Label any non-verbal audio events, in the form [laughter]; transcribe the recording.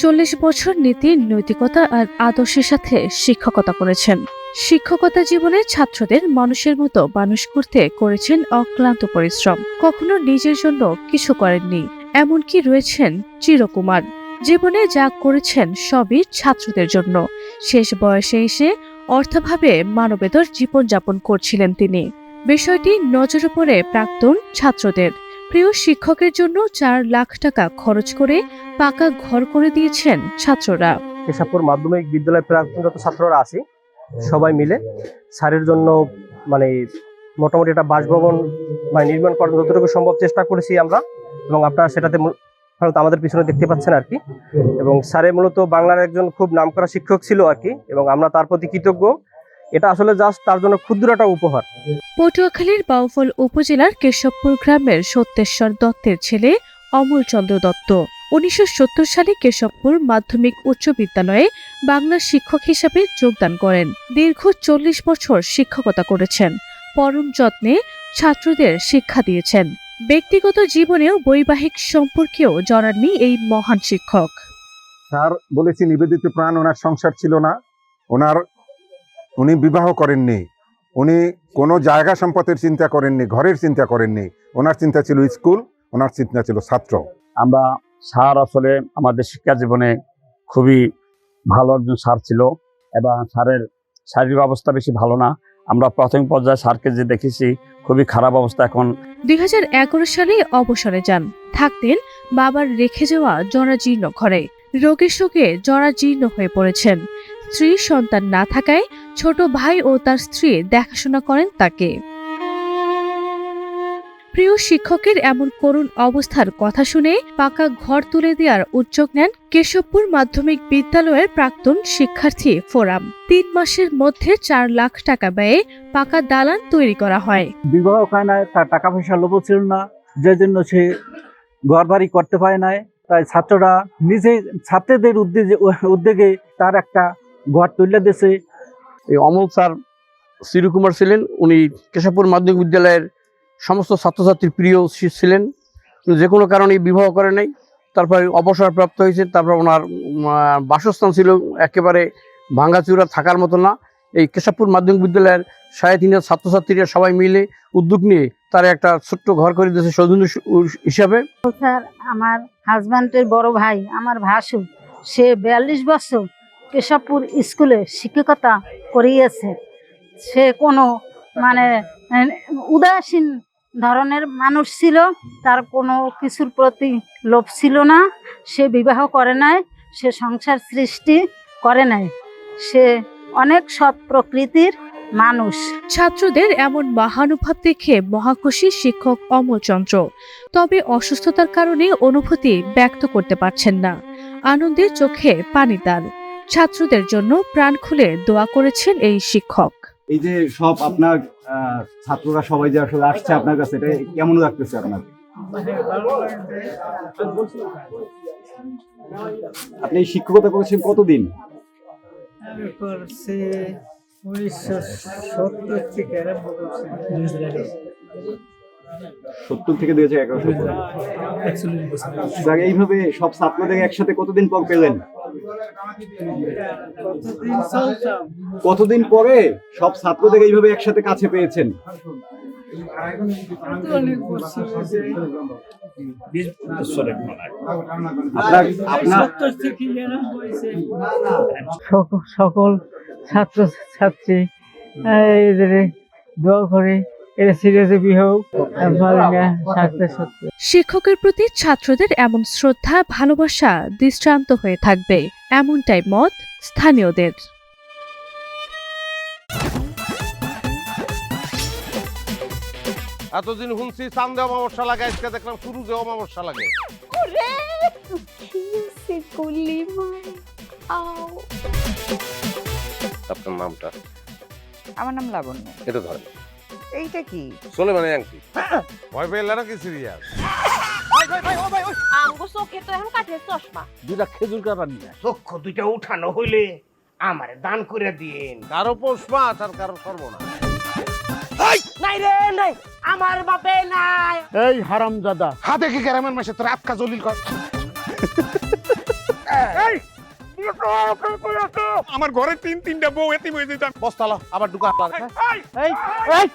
চল্লিশ বছর নীতি নৈতিকতা আর আদর্শের সাথে শিক্ষকতা করেছেন। শিক্ষকতা জীবনে ছাত্রদের মানুষের মতো মানুষ করতে করেছেন অক্লান্ত পরিশ্রম। কখনো নিজের জন্য কিছু করেননি, এমনকি রয়েছেন চিরকুমার। জীবনে যা করেছেন সবই ছাত্রদের জন্য। শেষ বয়সে এসে অর্থাভাবে মানবেতর জীবনযাপন করছিলেন তিনি। বিষয়টি নজরে পড়ে প্রাক্তন ছাত্রদের। প্রিয় শিক্ষকের জন্য চার লাখ টাকা খরচ করে পাকা ঘর করে দিয়েছেন ছাত্ররা। কেশবপুর মাধ্যমিক বিদ্যালয় প্রাক্তনগত ছাত্ররা আছি, সবাই মিলে। স্যারের জন্য মানে মোটামুটি একটা বাসভবন মানে নির্মাণ করার যতটুকু সম্ভব চেষ্টা করেছি আমরা, এবং আপনারা সেটাতে মূলত আমাদের পিছনে দেখতে পাচ্ছেন আর কি। এবং স্যারে মূলত বাংলার একজন খুব নামকরা শিক্ষক ছিল আর কি, এবং আমরা তার প্রতি কৃতজ্ঞ। এটা আসলে জাস্ট তার জন্য ক্ষুদ্র একটা উপহার। পটুয়াখালীর বাউফল উপজেলার কেশবপুর গ্রামের সত্যেশ্বর দত্তের ছেলে অমল চন্দ্র দত্ত। উনিশশো সত্তর সালে কেশবপুর মাধ্যমিক উচ্চ বিদ্যালয়ে বাংলা শিক্ষক হিসাবে যোগদান করেন। দীর্ঘ চল্লিশ বছর শিক্ষকতা করেছেন। পরম যত্নে ছাত্রদের শিক্ষা দিয়েছেন। ব্যক্তিগত জীবনেও বৈবাহিক সম্পর্কেও জড়াননি এই মহান শিক্ষক। স্যার, বলেছি নিবেদিত প্রাণ, ওনার সংসার ছিল না। ওনার, উনি বিবাহ করেননি। উনি কোনো জায়গা সম্পদের চিন্তা করেননি ঘরের চিন্তা করেননি। ওনার চিন্তা ছিল স্কুল ওনার চিন্তা ছিল ছাত্র। আমরা স্যার আসলে আমাদের শিক্ষা জীবনে খুবই ভালো একজন স্যার ছিল এবং স্যারের শারীরিক অবস্থা বেশি ভালো না। আমরা প্রাথমিক পর্যায়ে স্যারকে যে দেখেছি খুবই খারাপ অবস্থা এখন। দুই সালে অবসরে যান। থাকতেন বাবার রেখে যাওয়া জরাজীর্ণ ঘরে। রোগের শোকে জরাজীর্ণ হয়ে পড়েছেন। স্ত্রী সন্তান না থাকায় ছোট ভাই ও তার স্ত্রী দেখাশোনা করেন তাকে। প্রিয় শিক্ষকের এমন করুণ অবস্থার কথা শুনে পাকা ঘর তুলে দেওয়ার উদ্যোগ নেন কেশবপুর মাধ্যমিক বিদ্যালয়ের প্রাক্তন শিক্ষার্থী ফোরাম। তিন মাসের মধ্যে চার লাখ টাকা ব্যয়ে পাকা দালান তৈরি করা হয়। বিবাহ তার টাকা পয়সা লোভ ছিল না, যে জন্য সে ঘর বাড়ি করতে পারে নাই। তাই ছাত্ররা নিজে ছাত্রদের উদ্যোগে উদ্যোগে তার একটা ঘর তুলে দিয়েছে। এই অমল স্যার শ্রীকুমার ছিলেন, উনি কেশবপুর মাধ্যমিক বিদ্যালয়ের সমস্ত ছাত্রছাত্রীর প্রিয় ছিলেন। যে কোনো কারণে বিবাহ করে নাই। তারপরে অবসরপ্রাপ্ত হয়েছে, তারপর ওনার বাসস্থান ছিল একেবারে ভাঙ্গাচুরা থাকার মতো না। এই কেশবপুর মাধ্যমিক বিদ্যালয়ের সাড়ে তিন হাজার ছাত্রছাত্রীরা সবাই মিলে উদ্যোগ নিয়ে তার একটা ছোট্ট ঘর করে দিয়েছে সৌজন্য হিসাবে। স্যার, আমার হাজব্যান্ডের বড় ভাই, আমার ভাসু, সে বিয়াল্লিশ বছর কেশবপুর স্কুলে শিক্ষকতা করিয়েছে। সে কোনো মানে উদাসীন ধরনের মানুষ ছিল, তার কোনো কিছুর প্রতি লোভ ছিল না, সে বিবাহ করে নাই, সে সংসার সৃষ্টি করে নাই। সে অনেক সৎ প্রকৃতির মানুষ। ছাত্রদের এমন মহানুভব দেখে মহাখুশি শিক্ষক অমলচন্দ্র। তবে অসুস্থতার কারণে অনুভূতি ব্যক্ত করতে পারছেন না। আনন্দের চোখে পানি তার। ছাত্রদের জন্য প্রাণ খুলে দোয়া করেছেন এই শিক্ষক। এই যে সব আপনার আহ, ছাত্ররা সবাই যে আসলে আসছে আপনার কাছে এটা কেমন লাগতেছে আপনার? আপনি এই শিক্ষকতা করেছেন কতদিন? করছে উনিশশো সত্তর থেকে আরম্ভ করছে। সত্তর থেকে দুই হাজার এগারো এইভাবে সব ছাত্রদের একসাথে কতদিন পর পেলেন? কতদিন পরে সব ছাত্রদের এইভাবে একসাথে কাছে পেয়েছেন। সকল ছাত্র ছাত্রী এদের দোয়া করে এরা সিরিয়াসে সত্য শিক্ষকের প্রতি ছাত্রদের এমন শ্রদ্ধা ভালোবাসা দৃষ্টান্ত হয়ে থাকবে। এমনটাই মত স্থানীয়দের। এতদিন শুনছি চান্দে অমাবস্যা লাগে আজকে দেখলাম শুরুতে অমাবস্যা লাগে। আপনার নামটা? আমার নাম লাবণ্য। এটা ধরেন। এইটা কি? চলে মানে আংটি ভয় পেলে নাকি সিরিয়াস আমগো চোখে তো এখন কাঠের চশমা। দুটা খেজুর কাটা নিয়ে চক্ষু দুইটা উঠানো হইলে আমারে দান করে দিন কারও পৌষ মাস আর কারও সর্বনাশ। নাই রে নাই। আমার বাপে নাই। এই হারামজাদা। হাতে কি গ্রামের মাসে তোর আপকা জলিল কর? [laughs] এই! আমার ঘরে তিন তিনটা বউ এতিম হয়ে যেতাম বস্তালা আবার ঢুকা। এই এই!